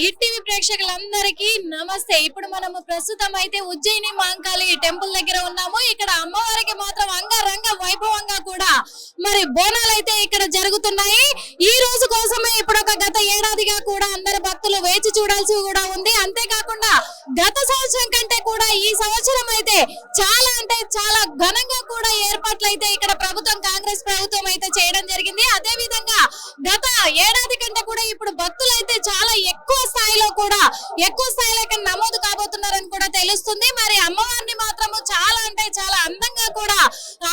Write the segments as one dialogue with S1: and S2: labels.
S1: Hit TV ప్రేక్షకులందరికీ నమస్తే. ఇప్పుడు మనము ప్రస్తుతం అయితే ఉజ్జయిని మాంకాళి టెంపుల్ దగ్గర ఉన్నాము. ఇక్కడ అమ్మవారికి మాత్రం అంగరంగ వైభవంగా కూడా మరి బోనాలు అయితే ఇక్కడ జరుగుతున్నాయి. ఈ రోజు కోసమే ఇప్పుడు ఒక గత ఏడాదిగా కూడా అందరు భక్తులు వేచి చూడాల్సి కూడా ఉంది. అంతేకాకుండా గత సంవత్సరం కంటే కూడా ఈ సంవత్సరం అయితే చాలా అంటే చాలా ఘనంగా కూడా ఏర్పాట్లు అయితే ఇక్కడ ప్రభుత్వం కాంగ్రెస్ ప్రభుత్వం అయితే చేయడం జరిగింది. అదే విధంగా గత ఏడాది కంటే కూడా ఇప్పుడు భక్తులు అయితే చాలా ఎక్కువ స్థాయిలో కూడా ఎక్కువ స్థాయిలో ఇక్కడ నమోదు కాబోతున్నారని కూడా తెలుస్తుంది. మరి అమ్మవారిని మాత్రము చాలా అంటే చాలా అందంగా కూడా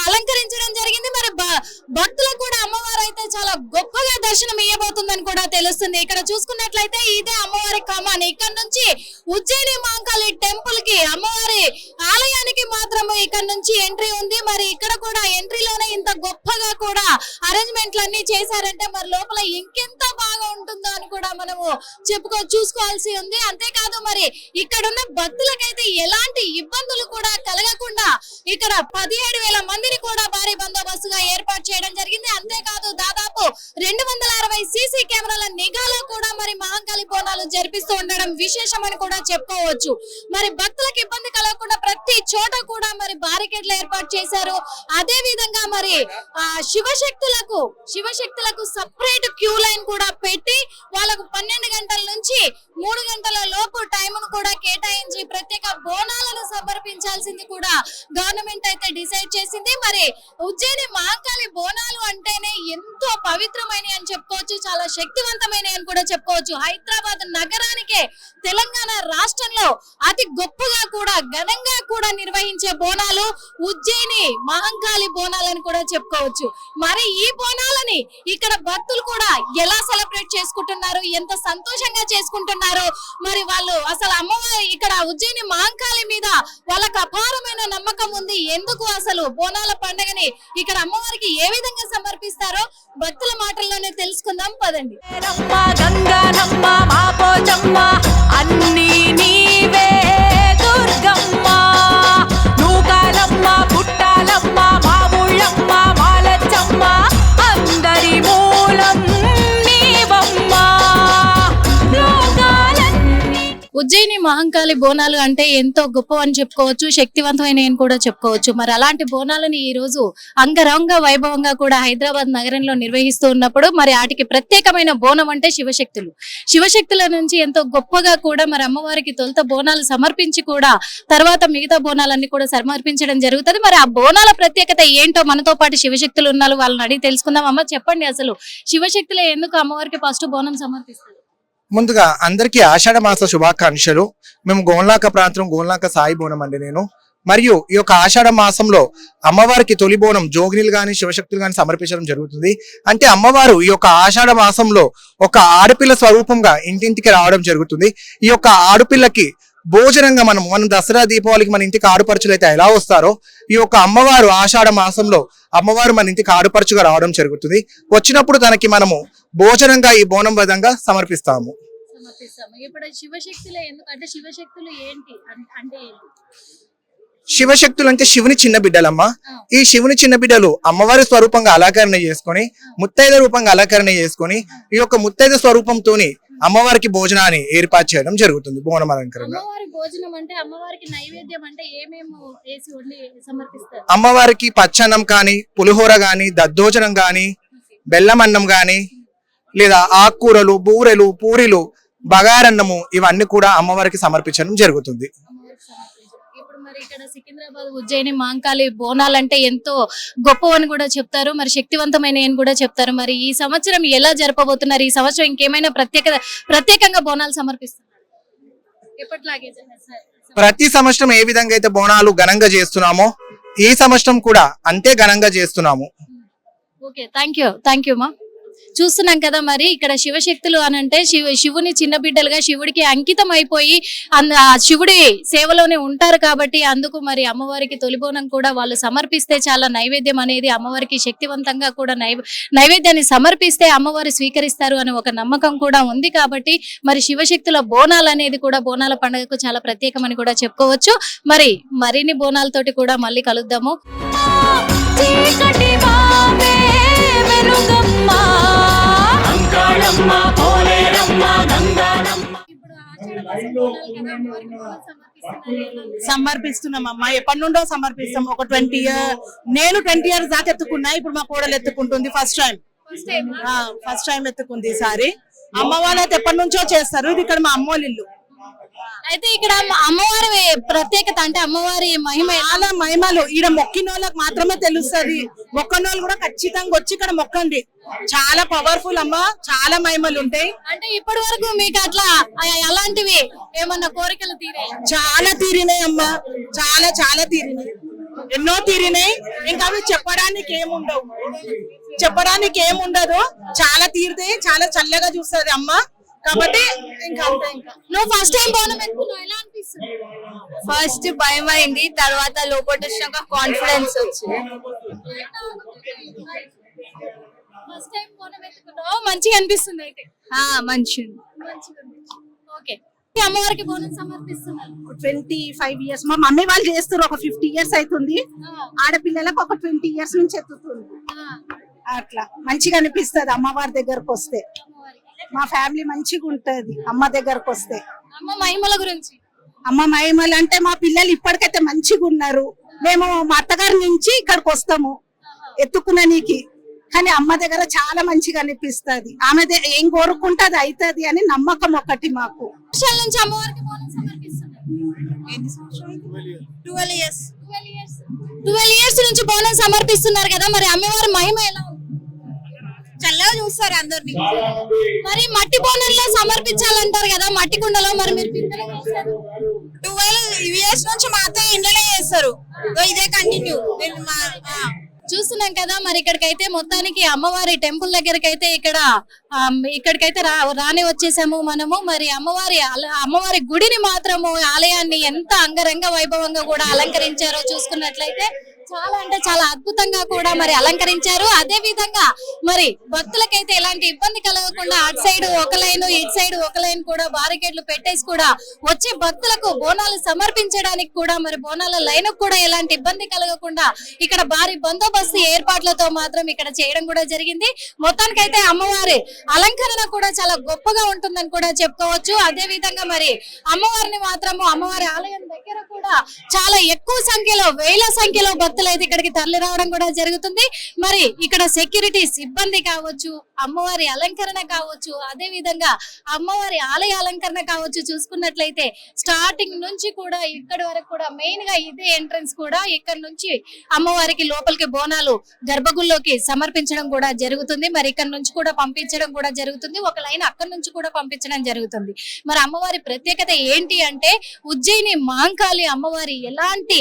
S1: అలంకరించడం జరిగింది. మరి భ- భక్తులకు కూడా అమ్మవారు అయితే చాలా గొప్పగా దర్శనం ఇవ్వబోతుందని కూడా తెలుస్తుంది. ఇక్కడ చూసుకున్నట్లయితే ఇదే అమ్మవారి కమాన్. ఇక్కడ నుంచి ఉజ్జయిని మాంకాళి టెంపుల్కి అమ్మవారి ఆలయానికి మాత్రము ఇక్కడ నుంచి ఎంట్రీ ఉంది. మరి ఇక్కడ కూడా ఎంట్రీలోనే ఇంత గొప్పగా కూడా అరేంజ్మెంట్లు అన్ని చేశారంటే మరి లోపల ఇంకెంత బాగా ఉంటుందో అని కూడా మనము చెప్పుకో చూసుకోవాల్సి ఉంది. అంతేకాదు మరి ఇక్కడ ఉన్న భక్తులకైతే ఎలాంటి ఇబ్బందులు కూడా కలగకుండా ఇక్కడ పదిహేడు వేల మందిని కూడా భారీ బందోబస్తుగా ఏర్పాటు చేయడం జరిగింది. అంతేకాదు దాదాపు రెండు వందల అరవై సీసీ కెమెరాల నిఘాలో కూడా మరి మహంకాళి బోనాలు జరిపిస్తూ ఉండడం విశేషమని కూడా చెప్పుకోవచ్చు. మరి భక్తులకు ఇబ్బంది కలగకుండా ప్రతి చోట కూడా మరి బారికేడ్లు ఏర్పాటు చేశారు. అదే విధంగా మరి ఆ శివశక్తులకు శివశక్తులకు సపరేట్ క్యూ లైన్ కూడా పెట్టి వాళ్ళకు పన్నెండు గంటల నుంచి మూడు గంటల లోపు టైంను కూడా కేటాయించి ప్రత్యేక బోనాలను సమర్పించాల్సింది కూడా గవర్నమెంట్ అయితే డిసైడ్ చేసింది. మరి ఉజ్జయిని మహాకాళి బోనాలు అంటేనే ఎంతో పవిత్రమైన అని చెప్పుకోవచ్చు. చాలా శక్తివంతమైన అని కూడా చెప్పుకోవచ్చు. హైదరాబాద్ నగరానికే తెలంగాణ రాష్ట్రంలో అతి గొప్పగా కూడా ఘనంగా కూడా నిర్వహించే బోనాలు ఉజ్జయిని మహంకాళి బోనాలని కూడా చెప్పుకోవచ్చు. మరి ఈ బోనాలని ఇక్కడ భక్తులు కూడా ఎలా సెలబ్రేట్ చేసుకుంటున్నారు? ఎంత సంతోషంగా చేసుకుంటున్నారు. మరి వాళ్ళు అసలు అమ్మవారి ఇక్కడ ఉజ్జయిని మాంకాళి మీద వాళ్ళకు అపారమైన నమ్మకం ఉంది. ఎందుకు అసలు బోనాల పండుగని ఇక్కడ అమ్మవారికి ఏ విధంగా సమర్పిస్తారో భక్తుల మాటల్లోనే తెలుసుకుందాం. పదండి.
S2: అన్ని నీవే దుర్గమ్మ. నూకాలమ్మ పుట్టాలమ్మ మా మాలచ్చమ్మ అందరి మూలం
S1: ఉజ్జయిని మహంకాళి బోనాలు అంటే ఎంతో గొప్ప అని చెప్పుకోవచ్చు శక్తివంతమైన అని కూడా చెప్పుకోవచ్చు. మరి అలాంటి బోనాలను ఈ రోజు అంగరంగ వైభవంగా కూడా హైదరాబాద్ నగరంలో నిర్వహిస్తూ ఉన్నప్పుడు మరి వాటికి ప్రత్యేకమైన బోనం అంటే శివశక్తులు. శివశక్తుల నుంచి ఎంతో గొప్పగా కూడా మరి అమ్మవారికి తొలుత బోనాలు సమర్పించి కూడా తర్వాత మిగతా బోనాలన్నీ కూడా సమర్పించడం జరుగుతుంది. మరి ఆ బోనాల ప్రత్యేకత ఏంటో మనతో పాటు శివశక్తులు ఉన్నారు వాళ్ళని అడిగి తెలుసుకుందాం. అమ్మ చెప్పండి అసలు శివశక్తులు ఎందుకు అమ్మవారికి ఫస్ట్ బోనం సమర్పిస్తారు?
S3: ముందుగా అందరికీ ఆషాఢ మాస శుభాకాంక్షలు. మేము గోన్లాక ప్రాంతం గోన్లాక సాయి బోనం అండి నేను. మరియు ఈ యొక్క ఆషాఢ మాసంలో అమ్మవారికి తొలి బోనం జోగినిలు కానీ శివశక్తులు కానీ సమర్పించడం జరుగుతుంది. అంటే అమ్మవారు ఈ యొక్క ఆషాఢ మాసంలో ఒక ఆడపిల్ల స్వరూపంగా ఇంటింటికి రావడం జరుగుతుంది. ఈ యొక్క ఆడపిల్లకి భోజనంగా మనం మనం దసరా దీపావళికి మన ఇంటికి ఆడుపరచులు అయితే ఎలా వస్తారో ఈ యొక్క అమ్మవారు ఆషాఢ మాసంలో అమ్మవారు మన ఇంటికి ఆడుపరచుగా రావడం జరుగుతుంది. వచ్చినప్పుడు తనకి మనము భోజనంగా ఈ బోనం విధంగా సమర్పిస్తాము.
S1: శివశక్తులు అంటే
S3: శివుని చిన్న బిడ్డలమ్మ. ఈ శివుని చిన్న బిడ్డలు అమ్మవారి స్వరూపంగా అలంకరణ చేసుకొని ముత్తైద రూపంగా అలంకరణ చేసుకొని ఈ యొక్క ముత్తైద స్వరూపంతోని అమ్మవారికి భోజనాన్ని ఏర్పాటు చేయడం జరుగుతుంది బోనం అలంకరణ
S1: అమ్మవారి భోజనం అంటే అమ్మవారికి
S3: పచ్చన్నం కానీ పులిహోర గాని దద్దోజనం గాని బెల్లం అన్నం గాని లేదా ఆకుకూరలు బూరెలు పూరీలు బగారన్నము ఇవన్నీ కూడా అమ్మవారికి సమర్పించడం జరుగుతుంది.
S1: మరి ఇక్కడ సికింద్రాబాద్ ఉజ్జయిని మాంకాళి బోనాలు అంటే ఎంతో గొప్పవని కూడా చెప్తారు. మరి శక్తివంతమైన అని కూడా చెప్తారు. మరి ఈ సంవత్సరం ఎలా జరపబోతున్నారు? ఈ సంవత్సరం ఇంకేమైనా ప్రత్యేక ప్రత్యేకంగా బోనాలు సమర్పిస్తున్నారు? ఎప్పటిలాగే.
S3: ప్రతి సంవత్సరం ఏ విధంగా అయితే బోనాలు ఘనంగా చేస్తున్నామో ఈ సంవత్సరం కూడా అంతే ఘనంగా చేస్తున్నాము.
S1: Okay thank you thank you మా. చూస్తున్నాం కదా మరి ఇక్కడ శివశక్తులు అని అంటే శివ శివుని చిన్న బిడ్డలుగా శివుడికి అంకితం అయిపోయి అంద ఆ శివుడి సేవలోనే ఉంటారు కాబట్టి అందుకు మరి అమ్మవారికి తొలిబోనం కూడా వాళ్ళు సమర్పిస్తే చాలా నైవేద్యం అనేది అమ్మవారికి శక్తివంతంగా కూడా నైవే నైవేద్యాన్ని సమర్పిస్తే అమ్మవారు స్వీకరిస్తారు అనే ఒక నమ్మకం కూడా ఉంది కాబట్టి మరి శివశక్తుల బోనాలు అనేది కూడా బోనాల పండుగకు చాలా ప్రత్యేకమని కూడా చెప్పుకోవచ్చు. మరి మరిన్ని బోనాలతోటి కూడా మళ్ళీ కలుద్దాము.
S2: చీకటి బావే
S4: గంగానమ్మ
S5: సమర్పిస్తున్నామమ్మా. ఎప్పటి నుండో సమర్పిస్తాం. ఒక ట్వంటీ ఇయర్ నేను ట్వంటీ ఇయర్స్ దాకా ఎత్తుకున్నా. ఇప్పుడు మా కోడలు ఎత్తుకుంటుంది ఫస్ట్ టైం. ఫస్ట్ టైం ఎత్తుకుంది ఈసారి అమ్మ వాళ్ళు అయితే ఎప్పటి నుంచో చేస్తారు. ఇది ఇక్కడ మా అమ్మోళ్ళ ఇల్లు.
S1: అయితే ఇక్కడ అమ్మ- అమ్మవారి ప్రత్యేకత అంటే అమ్మవారి మహిమ
S5: చాలా మహిమలు. ఈడ మొక్కిన వాళ్ళకి మాత్రమే తెలుస్తుంది. మొక్కని వాళ్ళు కూడా ఖచ్చితంగా వచ్చి ఇక్కడ మొక్కండి. చాలా పవర్ఫుల్ అమ్మ. చాలా మహిమలు ఉంటాయి.
S1: అంటే ఇప్పటి వరకు మీకు అట్లా అలాంటివి ఏమన్నా కోరికలు తీరాయి?
S5: చాలా తీరినాయి అమ్మా. చాలా చాలా తీరినాయి. ఎన్నో తీరినాయి. ఇంకా అవి చెప్పడానికి ఏముండవు. చెప్పడానికి ఏముండదు. చాలా తీరుతాయి చాలా చల్లగా చూస్తుంది అమ్మ. కాబట్టి ఇంకా అంతే ఇంకా.
S1: నువ్వు ఫస్ట్ టైం బోనం ఎత్తుకున్నావు ఎలా అనిపిస్తుంది?
S2: ఫస్ట్ భయం అయింది తర్వాత లోపల వచ్చినాక కాన్ఫిడెన్స్ వచ్చింది.
S1: ఫస్ట్ టైం బోనం ఎత్తుకున్నావు మంచిగా అనిపిస్తుంది అయితే.
S2: ఆ,
S1: ఓకే అమ్మవారికి బోనం సమర్పిస్తున్నారు.
S6: ట్వంటీ ఫైవ్ ఇయర్స్ మా మమ్మీ వాళ్ళు చేస్తారు ఒక ఫిఫ్టీ ఇయర్స్ అవుతుంది ఆడపిల్లలకు ఒక ట్వంటీ ఇయర్స్ నుంచి ఎత్తుతుంది. అట్లా. మంచిగా అనిపిస్తది అమ్మవారి దగ్గరకు వస్తే. మా ఫ్యామిలీ మంచిగా ఉంటది అమ్మ దగ్గరకు వస్తే.
S1: అమ్మ మహిమల గురించి?
S6: అమ్మ మహిమలు అంటే మా పిల్లలు ఇప్పటికైతే మంచిగా ఉన్నారు. మేము మా అత్తగారి నుంచి ఇక్కడికి వస్తాము ఎత్తుకుననీకి. కానీ అమ్మ దగ్గర చాలా మంచిగా అనిపిస్తది. ఆమె ఏం కోరుకుంటే అది అవుతుంది అని నమ్మకం ఒకటి మాకు.
S1: నుంచి అమ్మవారికి
S5: ట్వెల్వ్ ఇయర్స్.
S1: నుంచి బోనం సమర్పిస్తున్నారు కదా మరి అమ్మవారి మహిమ ఎలా
S5: చల్లగా చూస్తారు అందరినీ?
S1: మరి మట్టి బోనంలో సమర్పించాలంటారు కదా మట్టి కుండలో మరి మీరు.
S5: ట్వెల్వ్ ఇయర్స్ నుంచి మా అత్తయ్య ఇంట్లోనే చేస్తారు. ఇదే కంటిన్యూ
S1: చూస్తున్నాం కదా మరి ఇక్కడికైతే మొత్తానికి అమ్మవారి టెంపుల్ దగ్గరికి అయితే ఇక్కడ ఇక్కడికైతే రా రాని వచ్చేసాము మనము. మరి అమ్మవారి అమ్మవారి గుడిని మాత్రము ఆలయాన్ని ఎంత అంగరంగ వైభవంగా కూడా అలంకరించారో చూసుకున్నట్లయితే చాలా అంటే చాలా అద్భుతంగా కూడా మరి అలంకరించారు. అదే విధంగా మరి భక్తులకైతే ఎలాంటి ఇబ్బంది కలగకుండా అటు సైడ్ ఒక లైన్ ఇటు సైడ్ ఒక లైన్ కూడా బారికేడ్లు పెట్టేసి కూడా వచ్చే భక్తులకు బోనాలు సమర్పించడానికి కూడా మరి బోనాల లైన్ కూడా ఎలాంటి ఇబ్బంది కలగకుండా ఇక్కడ భారీ బందోబస్తు ఏర్పాట్లతో మాత్రం ఇక్కడ చేయడం కూడా జరిగింది. మొత్తానికైతే అమ్మవారి అలంకరణ కూడా చాలా గొప్పగా ఉంటుందని కూడా చెప్పుకోవచ్చు. అదే విధంగా మరి అమ్మవారిని మాత్రము అమ్మవారి ఆలయం దగ్గర కూడా చాలా ఎక్కువ సంఖ్యలో వేల సంఖ్యలో భక్తులు అయితే ఇక్కడికి తరలి రావడం కూడా జరుగుతుంది. మరి ఇక్కడ సెక్యూరిటీ సిబ్బంది కావచ్చు అమ్మవారి అలంకరణ కావచ్చు అదే విధంగా అమ్మవారి ఆలయ అలంకరణ కావచ్చు చూసుకున్నట్లయితే స్టార్టింగ్ నుంచి కూడా ఇక్కడ వరకు కూడా మెయిన్గా ఇదే ఎంట్రన్స్ కూడా ఇక్కడ నుంచి అమ్మవారికి లోపలికి బోనాలు గర్భగుల్లోకి సమర్పించడం కూడా జరుగుతుంది. మరి ఇక్కడ నుంచి కూడా పంపించడం కూడా జరుగుతుంది. ఒక లైన్ అక్కడ నుంచి కూడా పంపించడం జరుగుతుంది. మరి అమ్మవారి ప్రత్యేకత ఏంటి అంటే ఉజ్జయిని మాంకాళి అమ్మవారి ఎలాంటి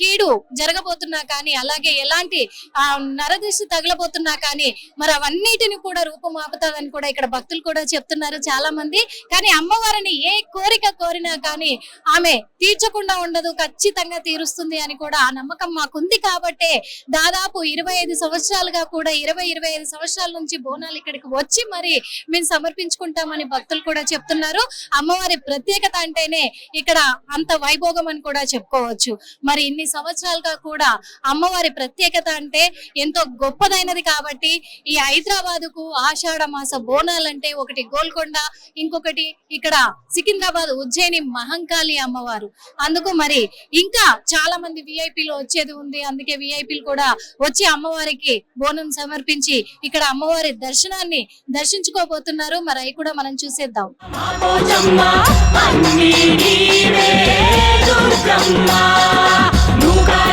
S1: కీడు జరగబోతున్నా కానీ అలాగే ఎలాంటి ఆ నరదిష్టి తగలబోతున్నా కానీ మరి అవన్నిటిని కూడా రూపమాపుతాదని కూడా ఇక్కడ భక్తులు కూడా చెప్తున్నారు చాలా మంది కానీ అమ్మవారిని ఏ కోరిక కోరినా కానీ ఆమె తీర్చకుండా ఉండదు ఖచ్చితంగా తీరుస్తుంది అని కూడా ఆ నమ్మకం మాకుంది కాబట్టే దాదాపు ఇరవై ఐదు సంవత్సరాలుగా కూడా ఇరవై ఇరవై ఐదు సంవత్సరాల నుంచి బోనాలు ఇక్కడికి వచ్చి మరి మేము సమర్పించుకుంటామని భక్తులు కూడా చెప్తున్నారు. అమ్మవారి ప్రత్యేకత అంటేనే ఇక్కడ అంత వైభోగం అని కూడా చెప్పుకోవచ్చు మరి ఇన్ని సంవత్సరాలుగా కూడా అమ్మవారి ప్రత్యేకత అంటే ఎంతో గొప్పదైనది కాబట్టి ఈ హైదరాబాద్కు ఆషాఢ మాస బోనాలంటే ఒకటి గోల్కొండ ఇంకొకటి ఇక్కడ సికింద్రాబాద్ ఉజ్జయిని మహంకాళి అమ్మవారు అందుకు మరి ఇంకా చాలా మంది విఐపీలు వచ్చేది ఉంది అందుకే విఐపీలు కూడా వచ్చి అమ్మవారికి బోనం సమర్పించి ఇక్కడ అమ్మవారి దర్శనాన్ని దర్శించుకోబోతున్నారు మరి అవి కూడా మనం చూసేద్దాం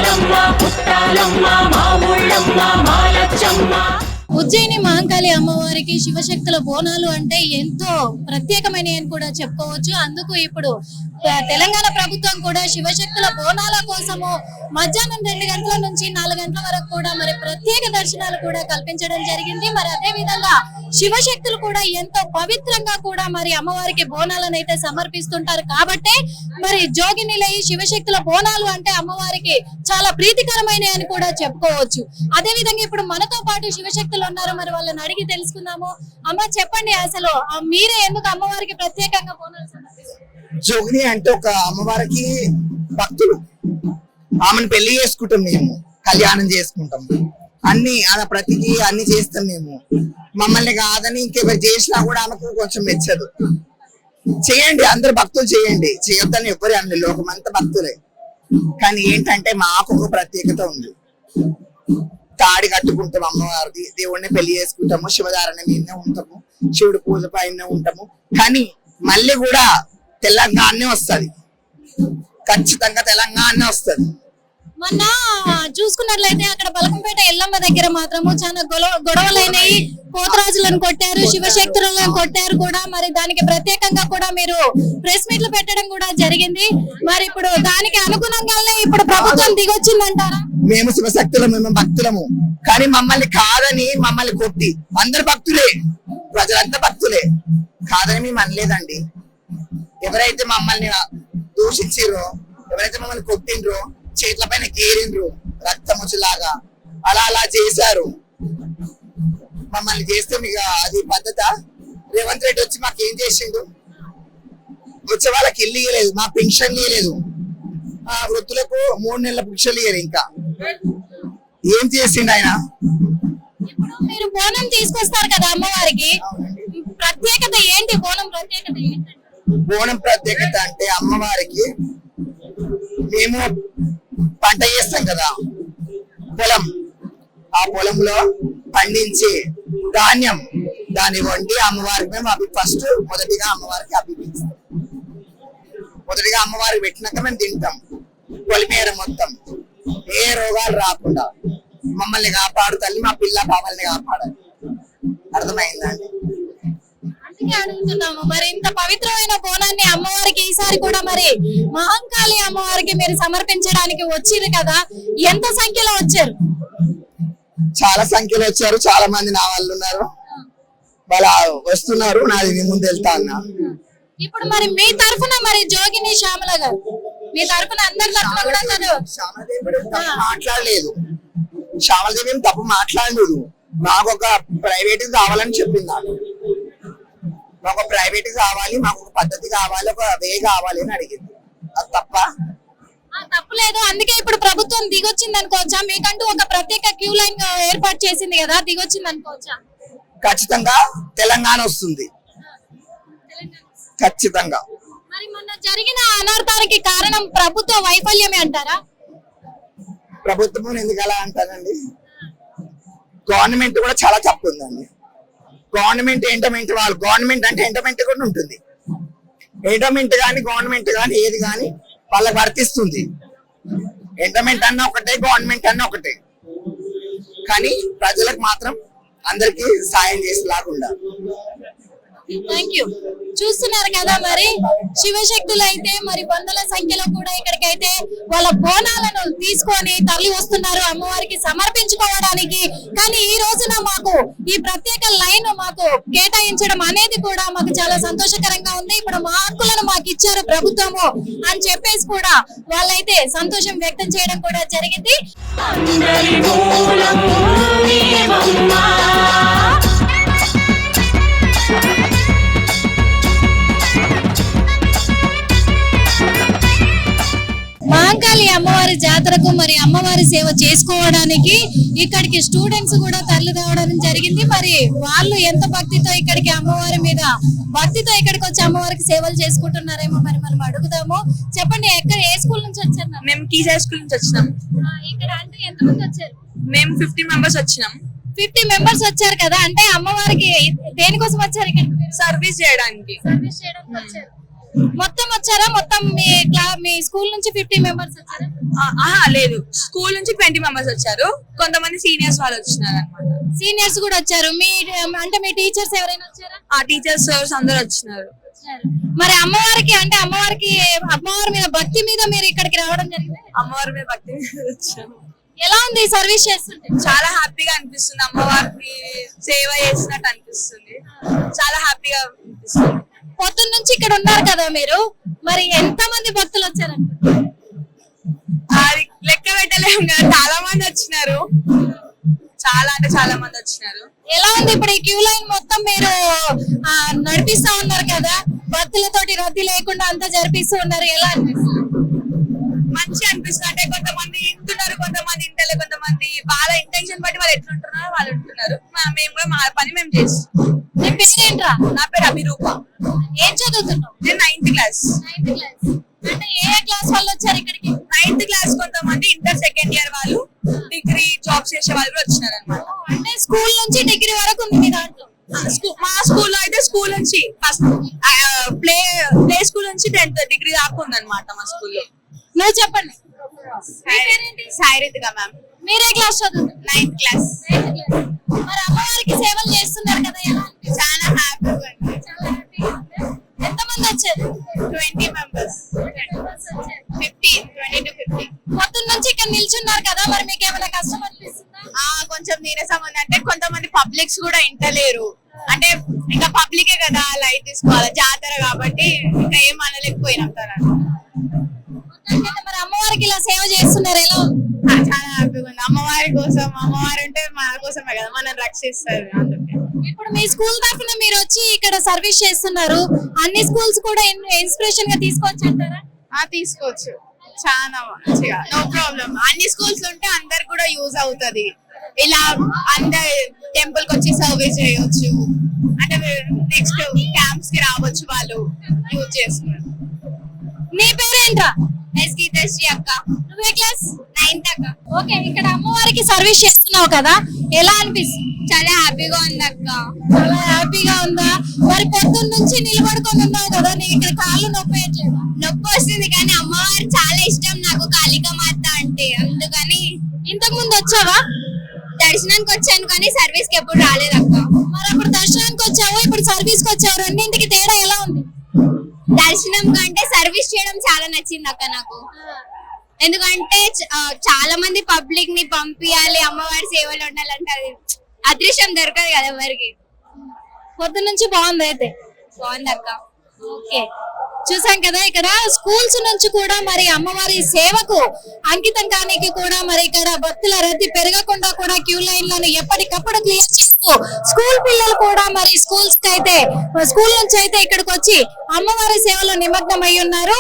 S4: పోచమ్మ పుట్టాలమ్మ మా
S1: ఉజ్జయిని మహంకాళి అమ్మవారికి శివశక్తుల బోనాలు అంటే ఎంతో ప్రత్యేకమైన అని కూడా చెప్పుకోవచ్చు. అందుకు ఇప్పుడు తెలంగాణ ప్రభుత్వం కూడా శివశక్తుల బోనాల కోసము మధ్యాహ్నం రెండు గంటల నుంచి నాలుగు గంటల వరకు కూడా మరి ప్రత్యేక దర్శనాలు కూడా కల్పించడం జరిగింది. మరి అదే విధంగా శివశక్తులు కూడా ఎంతో పవిత్రంగా కూడా మరి అమ్మవారికి బోనాలను అయితే సమర్పిస్తుంటారు. కాబట్టి మరి జోగి నిలయి శివశక్తుల బోనాలు అంటే అమ్మవారికి చాలా ప్రీతికరమైన అని కూడా చెప్పుకోవచ్చు. అదే విధంగా ఇప్పుడు మనతో పాటు శివశక్తులు ఉన్నారు. మరి వాళ్ళని అడిగి తెలుసుకుందాము. అమ్మ చెప్పండి అసలు మీరే ఎందుకు అమ్మవారికి ప్రత్యేకంగా బోనాలు
S7: జోగిని అంటే ఒక అమ్మవారికి భక్తులు. ఆమెను పెళ్ళి చేసుకుంటాం మేము కళ్యాణం చేసుకుంటాం. అన్ని ఆమె ప్రతికి అన్ని చేస్తాం మేము. మమ్మల్ని కాదని ఇంకెవరు చేసినా కూడా ఆమెకు కొంచెం మెచ్చదు. చేయండి అందరు భక్తులు చేయండి. చేయొద్దని ఎవరు అన్ని లోకం భక్తులే. కానీ ఏంటంటే మాకు ఒక ప్రత్యేకత ఉంది. తాడి కట్టుకుంటాం అమ్మవారిది దేవుడిని పెళ్ళి చేసుకుంటాము శివధారణ మీదనే ఉంటాము శివుడు పూజ పైన ఉంటాము. కానీ మళ్ళీ కూడా తెలంగాణనే వస్తుంది. ఖచ్చితంగా తెలంగాణనే వస్తది.
S1: మొన్న చూసుకున్నట్లయితే అక్కడ బలకంపేట ఎల్లమ్మ దగ్గర మాత్రము చాలా గొడవ గొడవలైనవి పోతరాజులను కొట్టారు శివశక్తులను కొట్టారు కూడా. మరి దానికి ప్రత్యేకంగా కూడా మీరు ప్రెస్ మీట్లు పెట్టడం కూడా జరిగింది. మరి ఇప్పుడు దానికి అనుగుణంగానే ఇప్పుడు ప్రభుత్వం దిగొచ్చిందంటారా?
S7: మేము శివశక్తులము మేము భక్తులము. కానీ మమ్మల్ని కాదని మమ్మల్ని కొట్టి అందరు భక్తులే. ప్రజలంతా భక్తులే. కాదని మేము అనలేదండి. ఎవరైతే మమ్మల్ని దూషించారో ఎవరైతే మమ్మల్ని కొట్టిండ్రో చేతుల పైన గీరిండ్రు రక్తం వచ్చేలాగా. అలా అలా చేశారు. మమ్మల్ని చేస్తే మీకు అది పద్ధత? రేవంత్ రెడ్డి వచ్చి మాకు ఏం చేసిండు? వచ్చే వాళ్ళకి ఇల్లు ఇవ్వలేదు మా పెన్షన్ ఇవ్వలేదు ఆ వృద్ధులకు మూడు నెలల పింఛన్లు ఇవ్వరు ఇంకా. ఏం చేసిండు ఆయన?
S1: మీరు బోనం తీసుకొస్తారు కదా అమ్మవారికి. ప్రత్యేకత ఏంటి? బోనం ప్రత్యేకత
S7: బోనం ప్రత్యేకత అంటే అమ్మవారికి మేము పంట చేస్తాం కదా. పొలం. ఆ పొలంలో పండించి ధాన్యం దాన్ని వండి అమ్మవారికి మేము అవి ఫస్ట్ మొదటిగా అమ్మవారికి అభిపిస్తాం మొదటిగా అమ్మవారికి పెట్టినాక మేము తింటాం. పొలిమేర మొత్తం. ఏ రోగాలు రాకుండా మమ్మల్ని కాపాడు తల్లి మా పిల్ల పాపల్ని కాపాడాలి. అర్థమైందండి
S1: అందుకే అడుగుతున్నాము మరి ఇంత పవిత్రమైన బోనాన్ని అమ్మవారికి ఈసారి కూడా మరి మహంకాళి అమ్మవారికి మీరు సమర్పించడానికి వచ్చిరు కదా? ఎంత సంఖ్యలో వచ్చారు?
S7: చాలా సంఖ్యలో వచ్చారు. చాలా మంది నా వాళ్ళు ఉన్నారు. వాళ్ళ వస్తున్నారు. నాది ముందు వెళ్తా అన్నా.
S1: ఇప్పుడు మరి మీ తరఫున మరి జోగిని శ్యామల గారు. మీ తరఫున అందరి తరఫున కూడా
S7: తప్పు మాట్లాడలేదు. శ్యామలదేవి తప్పు మాట్లాడలేదు. మాకు ఒక ప్రైవేట్ కావాలని చెప్పింది నాకు మాకు ప్రైవేట్ కావాలి మాకు ఒక పద్ధతి కావాలి ఒక వే కావాలి అని అడిగింది. అది తప్ప?
S1: తప్పులేదు అందుకే ఇప్పుడు ప్రభుత్వం దిగొచ్చింది అనుకోవచ్చా? మీకంటూ ఒక ప్రత్యేక క్యూ లైన్ ఏర్పాటు చేసింది కదా దిగొచ్చింది అనుకోవచ్చా?
S7: ఖచ్చితంగా తెలంగాణ వస్తుంది. ఖచ్చితంగా.
S1: మరి మొన్న జరిగిన అనర్థానికి కారణం ప్రభుత్వ వైఫల్యమే అంటారా?
S7: ప్రభుత్వం ఎందుకు అలా అంటానండి గవర్నమెంట్ కూడా చాలా తప్పు ఉందండి గవర్నమెంట్ ఎంటమెంట్ వాళ్ళు గవర్నమెంట్ అంటే ఎంటమెంట్ కూడా ఉంటుంది. ఎంటమెంట్ కానీ గవర్నమెంట్ కానీ ఏది కానీ వాళ్ళకి వర్తిస్తుంది. ఎంటమెంట్ అన్న ఒకటే గవర్నమెంట్ అన్న ఒకటే. కానీ ప్రజలకు మాత్రం అందరికీ సాయం చేసేలాగా ఉండాలి.
S1: థ్యాంక్ యూ చూస్తున్నారు కదా మరి శివశక్తులు అయితే మరి వందల సంఖ్యలో కూడా ఇక్కడికైతే వాళ్ళ బోనాలను తీసుకొని తరలి వస్తున్నారు అమ్మవారికి సమర్పించుకోవడానికి. కానీ ఈ రోజున మాకు ఈ ప్రత్యేక లైన్ మాకు కేటాయించడం అనేది కూడా మాకు చాలా సంతోషకరంగా ఉంది. ఇప్పుడు మా హక్కులను మాకు ఇచ్చారు ప్రభుత్వము అని చెప్పేసి కూడా వాళ్ళైతే సంతోషం వ్యక్తం చేయడం కూడా జరిగింది. సేవ చేసుకోవడానికి ఇక్కడికి స్టూడెంట్స్ కూడా తరలి రావడం జరిగింది. మరి వాళ్ళు ఎంత భక్తితో ఇక్కడికి అమ్మవారి మీద భక్తితో ఇక్కడికి వచ్చి అమ్మవారికి సేవలు చేసుకుంటున్నారేమో మరి మనం అడుగుదాము. చెప్పండి ఎక్కడ ఏ స్కూల్ నుంచి వచ్చారు?
S8: మేము కీజా స్కూల్ నుంచి వచ్చినాం.
S1: ఇక్కడ అంటే ఎంత మంది వచ్చారు?
S8: మేము ఫిఫ్టీ మెంబర్స్ వచ్చినాం.
S1: ఫిఫ్టీ మెంబర్స్ వచ్చారు కదా అంటే అమ్మవారికి దేనికోసం వచ్చారు ఇక్కడ
S8: సర్వీస్ చేయడానికి.
S1: సర్వీస్ చేయడానికి వచ్చారు. మొత్తం వచ్చారా? మొత్తం మీ మీ స్కూల్ నుంచి ఫిఫ్టీ మెంబర్స్ వచ్చారా?
S8: లేదు. స్కూల్ నుంచి ట్వంటీ మెంబర్స్ వచ్చారు. కొంతమంది సీనియర్స్ వాళ్ళు వచ్చినారు అనమాట
S1: సీనియర్స్ కూడా వచ్చారు. మీ అంటే మీ టీచర్స్ ఎవరైనా వచ్చారా?
S8: ఆ టీచర్స్ సార్స్ అందరు వచ్చినారు.
S1: మరి అమ్మవారికి అంటే అమ్మవారికి అమ్మవారి మీద భక్తి మీద మీరు ఇక్కడికి రావడం జరిగింది?
S8: అమ్మవారి మీద భక్తి మీద వచ్చాము
S1: ఎలా ఉంది సర్వీస్ చేస్తుంటే?
S8: చాలా హ్యాపీగా అనిపిస్తుంది. అమ్మవారికి సేవ చేసినట్టు అనిపిస్తుంది. చాలా హ్యాపీగా అనిపిస్తుంది.
S1: పొద్దున్న నుంచి ఇక్కడ ఉన్నారు కదా మీరు? మరి ఎంత మంది భక్తులు వచ్చారంట
S8: అది లెక్క పెట్టలేము కదా చాలా మంది వచ్చినారు. చాలా అంటే చాలా మంది వచ్చినారు.
S1: ఎలా ఉంది ఇప్పుడు ఈ క్యూ లైన్ మొత్తం మీరు ఆ, నడిపిస్తా ఉన్నారు కదా? భక్తులతోటి రద్దీ లేకుండా అంతా జరిపిస్తూ ఉన్నారు. ఎలా అనిపిస్తుంది?
S8: మంచి అనిపిస్తుంది. అంటే కొంతమంది ఇంటున్నారు కొంతమంది ఇంటలే కొంతమంది వాళ్ళ ఇంటెన్షన్ బట్టి వాళ్ళు ఎట్లుంటున్నారో వాళ్ళు ఉంటున్నారు. మా- మేము కూడా మా పని మేము చేస్తాం.
S1: పేరేంట్రా?
S8: నా పేరు అభిరూప.
S1: ఏం చదువుతున్నావు?
S8: నేను నైన్త్ క్లాస్
S1: నైన్త్ క్లాస్ అంటే ఏ క్లాస్ వాళ్ళు వచ్చారు ఇక్కడికి?
S8: నైన్త్ క్లాస్ కొంతమంది ఇంటర్ సెకండ్ ఇయర్ వాళ్ళు డిగ్రీ జాబ్స్ చేసే వాళ్ళు కూడా వచ్చినారు అనమాట
S1: అంటే స్కూల్ నుంచి డిగ్రీ వరకు ఉంది మీ దాంట్లో?
S8: మా స్కూల్లో అయితే స్కూల్ నుంచి ఫస్ట్ ప్లే ప్లే స్కూల్ నుంచి టెన్త్ డిగ్రీ దాకా ఉందన్నమాట మా స్కూల్లో.
S1: నువ్వు చెప్పండి.
S8: సాయిరితిగా మ్యామ్.
S1: మీరే క్లాస్ చదువుతున్నారు
S8: నైన్త్ క్లాస్
S1: మరి అమ్మవారికి సేవలు చేస్తున్నారు కదా ఎలా?
S8: చాలా హ్యాపీగా
S1: వచ్చారు?
S8: Twenty members fifteen twenty to fifteen
S1: పొద్దున్న నుంచి ఇక్కడ నిల్చున్నారు కదా మరి మీకు ఏమైనా కష్టం అనిపిస్తుందా?
S8: ఆ కొంచెం నీరసం ఉంది. అంటే కొంతమంది పబ్లిక్స్ కూడా ఇంటలేరు. అంటే ఇంకా పబ్లికే కదా లైట్ తీసుకోవాలి. జాతర కాబట్టి ఇంకా ఏం అనలేకపోయినాం
S1: తర్వాత మరి అమ్మవారికి ఇలా సేవ చేస్తున్నారు ఎలా?
S8: చాలా హ్యాపీగా ఉంది. అమ్మవారి కోసం అమ్మవారు ఉంటే మన కోసమే కదా మనం రక్షిస్తారు
S1: ఇప్పుడు మీ స్కూల్ తరఫున మీరు వచ్చి ఇక్కడ సర్వీస్ చేస్తున్నారు. అన్ని స్కూల్స్ కూడా ఇన్స్పిరేషన్గా తీసుకోవచ్చు అంటారా?
S8: తీసుకోవచ్చు. చాలా మంచిగా. No problem. అన్ని స్కూల్స్ ఉంటే అందరు కూడా యూజ్ అవుతది. ఇలా అందరు టెంపుల్కి వచ్చి సర్వీస్ చేయొచ్చు. అంటే నెక్స్ట్ క్యాంప్స్కి రావచ్చు వాళ్ళు యూజ్ చేసుకున్నారు
S1: నీ పేరేంట్రా?
S8: ఎస్ గీతశ్రీ అక్క.
S1: నువ్వే క్లాస్
S8: నైన్త్ అక్క.
S1: ఓకే ఇక్కడ అమ్మవారికి సర్వీస్ చేస్తున్నావు కదా? ఎలా అనిపిస్తుంది?
S8: చాలా హ్యాపీగా ఉంది అక్క.
S1: చాలా హ్యాపీగా ఉందా? మరి పొద్దున్న నుంచి నిలబడుకొని ఉన్నావు కదా నీకు ఇక్కడ కాళ్ళు నొప్పి
S8: నొప్పి వస్తుంది కానీ అమ్మవారు చాలా ఇష్టం నాకు కాళికా మాత అంటే. అందుకని
S1: ఇంతకు ముందు వచ్చావా?
S8: దర్శనానికి వచ్చాను కానీ సర్వీస్కి ఎప్పుడు రాలేదు అక్క.
S1: మరి అప్పుడు దర్శనానికి వచ్చావు? ఇప్పుడు సర్వీస్కి వచ్చావు? రెండింటికి తేడా ఎలా ఉంది?
S8: దర్శనం కంటే సర్వీస్ చేయడం చాలా నచ్చింది అక్క నాకు. ఎందుకంటే చాలా మంది పబ్లిక్ని పంపించాలి అమ్మవారి సేవలు ఉండాలంటే అది అదృష్టం దొరకదు కదా ఎవరికి.
S1: పొద్దున్న నుంచి బాగుంది అయితే.
S8: బాగుంది అక్క.
S1: ఓకే. చూసాం కదా ఇక్కడ స్కూల్స్ నుంచి కూడా మరి అమ్మవారి సేవకు అంకితం కానికి కూడా మరి ఇక్కడ భక్తుల రద్దీ పెరగకుండా కూడా క్యూ లైన్లను ఎప్పటికప్పుడు క్లియర్ చేస్తూ స్కూల్ పిల్లలు కూడా మరి స్కూల్స్కి అయితే స్కూల్ నుంచి అయితే ఇక్కడికి వచ్చి అమ్మవారి సేవలో నిమగ్నం అయి ఉన్నారు.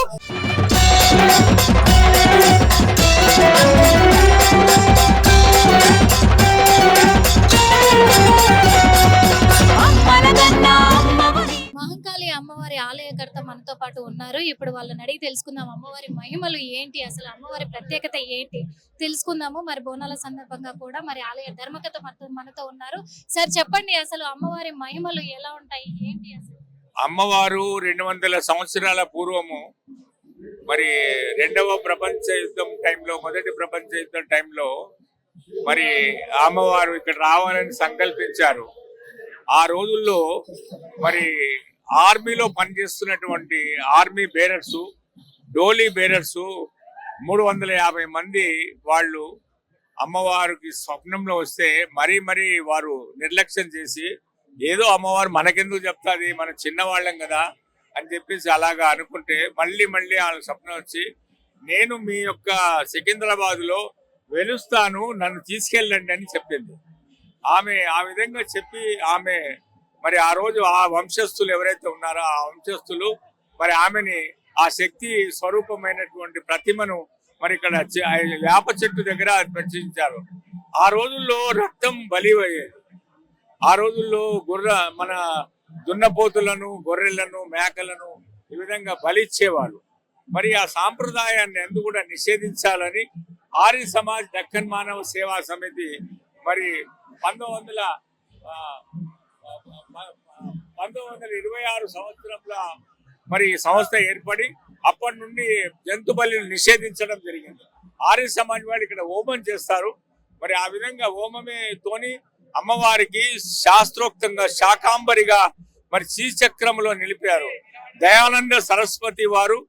S1: అమ్మవారి ఆలయకర్త మనతో పాటు ఉన్నారు. ఇప్పుడు వాళ్ళని అడిగి తెలుసుకుందాం. అమ్మవారి మహిమలు ఏంటి? అసలు అమ్మవారి ప్రత్యేకత ఏంటి? తెలుసుకుందాము. మరి బోనాల సందర్భంగా కూడా మరి ఆలయ ధర్మకత మనతో ఉన్నారు. సార్ చెప్పండి అసలు అమ్మవారి మహిమలు ఎలా ఉంటాయి? ఏంటి అసలు?
S9: అమ్మవారు రెండు వందల సంవత్సరాల పూర్వము మరి రెండవ ప్రపంచ యుద్ధం టైంలో మొదటి ప్రపంచ యుద్ధం టైంలో మరి అమ్మవారు ఇక్కడ రావాలని సంకల్పించారు. ఆ రోజుల్లో మరి ఆర్మీలో పనిచేస్తున్నటువంటి ఆర్మీ బేరర్స్ డోలీ బేరర్స్ మూడు వందల యాభై మంది వాళ్ళు అమ్మవారికి స్వప్నంలో వస్తే మరీ మరీ వారు నిర్లక్ష్యం చేసి ఏదో అమ్మవారు మనకెందుకు చెప్తాది? మన చిన్నవాళ్ళం కదా అని చెప్పేసి అలాగా అనుకుంటే మళ్ళీ మళ్ళీ వాళ్ళ స్వప్నం వచ్చి నేను మీ యొక్క సికింద్రాబాద్లో వెలుస్తాను నన్ను తీసుకెళ్ళండి అని చెప్పింది. ఆమె ఆ విధంగా చెప్పి ఆమె మరి ఆ రోజు ఆ వంశస్థులు ఎవరైతే ఉన్నారో ఆ వంశస్థులు మరి ఆమెని ఆ శక్తి స్వరూపమైనటువంటి ప్రతిమను మరి ఇక్కడ వేప చెట్టు దగ్గర ప్రచురించారు ఆ రోజుల్లో రక్తం బలి అయ్యేది ఆ రోజుల్లో గుర్ర మన దున్నపోతులను గొర్రెలను మేకలను ఈ విధంగా బలిచ్చేవాళ్ళు. మరి ఆ సాంప్రదాయాన్ని ఎందుకు కూడా నిషేధించాలని ఆర్య సమాజ్ దక్కన్ మానవ సేవా సమితి మరి పంతొమ్మిది వందల పంతొమ్మిది వందల ఇరవై ఆరు సంవత్సరంలో మరి ఈ సంస్థ ఏర్పడి అప్పటి నుండి జంతు బలిని నిషేధించడం జరిగింది. ఆర్య సమాజ్ వాళ్ళు ఇక్కడ హోమం చేస్తారు. మరి ఆ విధంగా హోమమే తోని అమ్మవారికి శాస్త్రోక్తంగా శాకాంబరిగా మరి శ్రీచక్రంలో నిలిపారు. దయానంద సరస్వతి వారు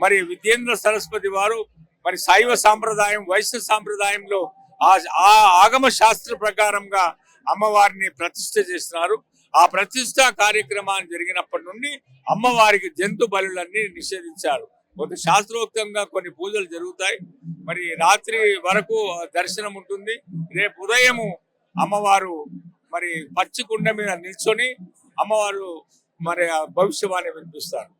S9: మరి విద్యేంద్ర సరస్వతి వారు మరి శైవ సాంప్రదాయం వైశ్య సాంప్రదాయంలో ఆ ఆ ఆగమ శాస్త్ర ప్రకారంగా అమ్మవారిని ప్రతిష్ఠ చేస్తున్నారు. ఆ ప్రతిష్ట కార్యక్రమాన్ని జరిగినప్పటి నుండి అమ్మవారికి జంతు బలులన్నీ నిషేధించారు. కొంత శాస్త్రోక్తంగా కొన్ని పూజలు జరుగుతాయి. మరి రాత్రి వరకు దర్శనం ఉంటుంది. రేపు ఉదయము అమ్మవారు మరి పచ్చి కుండ మీద నిల్చొని అమ్మవారు మరి ఆ భవిష్యవాణి వినిపిస్తారు.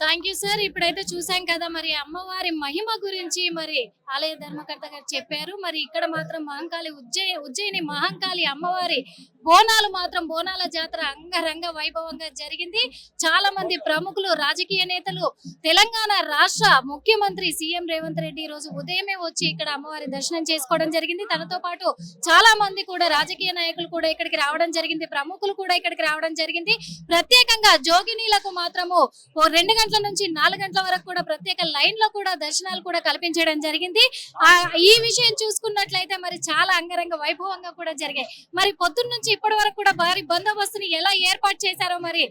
S1: Thank you sir. ఇప్పుడైతే చూసాం కదా మరి అమ్మవారి మహిమ గురించి మరి ఆలయ ధర్మకర్త గారు చెప్పారు. మరి ఇక్కడ మాత్రం మహంకాళి ఉజ్జయి ఉజ్జయిని మహంకాళి అమ్మవారి బోనాలు మాత్రం బోనాల జాతర అంగరంగ వైభవంగా జరిగింది. చాలా మంది ప్రముఖులు రాజకీయ నేతలు తెలంగాణ రాష్ట్ర ముఖ్యమంత్రి సీఎం రేవంత్ రెడ్డి ఈ రోజు ఉదయమే వచ్చి ఇక్కడ అమ్మవారి దర్శనం చేసుకోవడం జరిగింది. తనతో పాటు చాలా మంది కూడా రాజకీయ నాయకులు కూడా ఇక్కడికి రావడం జరిగింది. ప్రముఖులు కూడా ఇక్కడికి రావడం జరిగింది. ప్రత్యేకంగా జోగినీలకు మాత్రము ఓ రెండు గంటల గంటల నుంచి నాలుగు గంటల వరకు కూడా ప్రత్యేక లైన్లో కూడా దర్శనాలు కూడా కల్పించడం జరిగింది. ఆ ఈ విషయం చూసుకున్నట్లయితే మరి చాలా అంగరంగ వైభవంగా కూడా జరిగాయి. మరి పొద్దున్న నుంచి ఇప్పటి వరకు కూడా భారీ బందోబస్తుని ఎలా ఏర్పాటు చేశారో మరి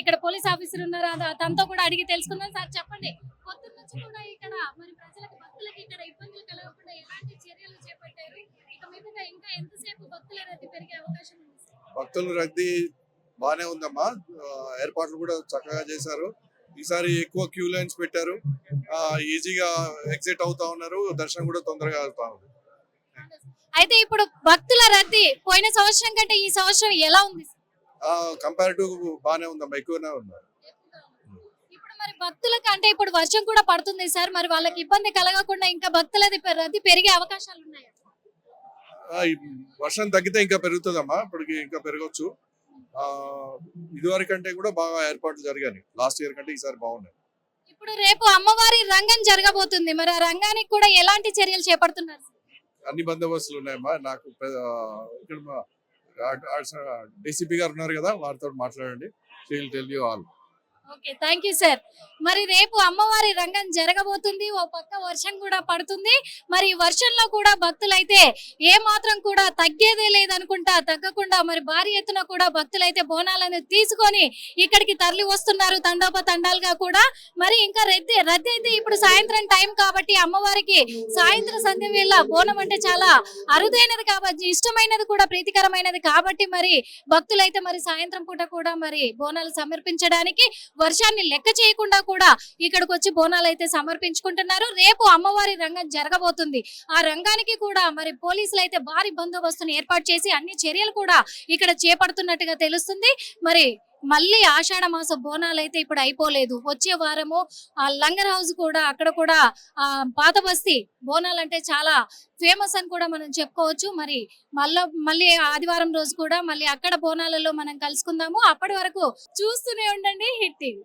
S1: ఇక్కడ పోలీస్ ఆఫీసర్ ఉన్నారు తనతో కూడా అడిగి తెలుసుకుందాం సార్. చెప్పండి. పొద్దున్న నుంచి కూడా ఇక్కడ మరి ప్రజలకు భక్తులకు ఇక్కడ ఇబ్బందులు కలగకుండా ఎలాంటి చర్యలు చేపట్టారు? ఇక మీదట ఇంకా ఎంతసేపు భక్తుల రద్దీ పెరిగే అవకాశం ఉంది?
S10: భక్తుల రద్దీ బానే ఉందమ్మా. ఏర్పాట్లు కూడా చక్కగా చేశారు. ఈసారి ఎక్కువ క్యూ లైన్స్ పెట్టారు. ఆ, ఈజీగా ఎగ్జిట్ అవుతా ఉన్నారు. దర్శనం కూడా తొందరగా అవుతా ఉంది.
S1: అయితే ఇప్పుడు భక్తుల రద్దీ పోయిన సంవత్సరం కంటే ఈ సంవత్సరం ఎలా ఉంది? సార్?
S10: కంపారిటివ్ బాగానే ఉందమ్మా ఎక్కువనే ఉంది.
S1: ఇప్పుడు మరి భక్తులకు అంటే ఇప్పుడు వర్షం కూడా పడుతుంది సార్. మరి వాళ్ళకి ఇబ్బంది కలగకుండా ఇంకా భక్తులది పె- రద్దీ పెరిగే అవకాశాలు ఉన్నాయా?
S10: వర్షం తగ్గితే ఇంకా పెరుగుతుందమ్మా ఇప్పటికి ఇంకా పెరగచ్చు. ఆ, ఇదివరకు కంటే కూడా బాగా ఏర్పాట్లు జరిగాయి. లాస్ట్ ఇయర్ కంటే ఈసారి బాగున్నాయి.
S1: ఇప్పుడు రేపు అమ్మవారి రంగం జరగబోతుంది. మరి ఆ రంగానికి కూడా ఎలాంటి చర్యలు చేపడుతున్నారు?
S10: అన్ని బందోబస్తులు ఉన్నాయమ్మా. నాకు ఇక్కడ డీసీపీ గారు ఉన్నారు కదా వారితో మాట్లాడండి. She'll tell you all
S1: okay thank you sir మరి రేపు అమ్మవారి రంగం జరగబోతుంది. ఓ పక్క వర్షం కూడా పడుతుంది. మరి ఈ వర్షంలో కూడా భక్తులైతే ఏ మాత్రం కూడా తగ్గేదే లేదనుకుంటా తగ్గకుండా మరి భారీ ఎత్తున కూడా భక్తులైతే బోనాలను తీసుకొని ఇక్కడికి తరలి వస్తున్నారు తండోప తండాలుగా కూడా. మరి ఇంకా రద్దీ రద్దీ అయితే ఇప్పుడు సాయంత్రం టైం కాబట్టి అమ్మవారికి సాయంత్రం సంధ్య వేళ బోనం అంటే చాలా అరుదైనది కాబట్టి ఇష్టమైనది కూడా ప్రీతికరమైనది కాబట్టి మరి భక్తులైతే మరి సాయంత్రం పూట కూడా మరి బోనాలు సమర్పించడానికి వర్షాన్ని లెక్క చేయకుండా కూడా ఇక్కడికి వచ్చి బోనాలు అయితే సమర్పించుకుంటున్నారు. రేపు అమ్మవారి రంగం జరగబోతుంది. ఆ రంగానికి కూడా మరి పోలీసులు అయితే భారీ బందోబస్తును ఏర్పాటు చేసి అన్ని చర్యలు కూడా ఇక్కడ చేపడుతున్నట్టుగా తెలుస్తుంది. మరి మళ్ళీ ఆషాఢ మాస బోనాలు అయితే ఇప్పుడు అయిపోలేదు. వచ్చే వారము ఆ లంగర్ హౌస్ కూడా అక్కడ కూడా ఆ పాత బస్తీ బోనాలు అంటే చాలా ఫేమస్ అని కూడా మనం చెప్పుకోవచ్చు. మరి మళ్ళీ మళ్ళీ ఆదివారం రోజు కూడా మళ్ళీ అక్కడ బోనాలలో మనం కలుసుకుందాము. అప్పటి వరకు చూస్తూనే ఉండండి హిట్ టీవీ.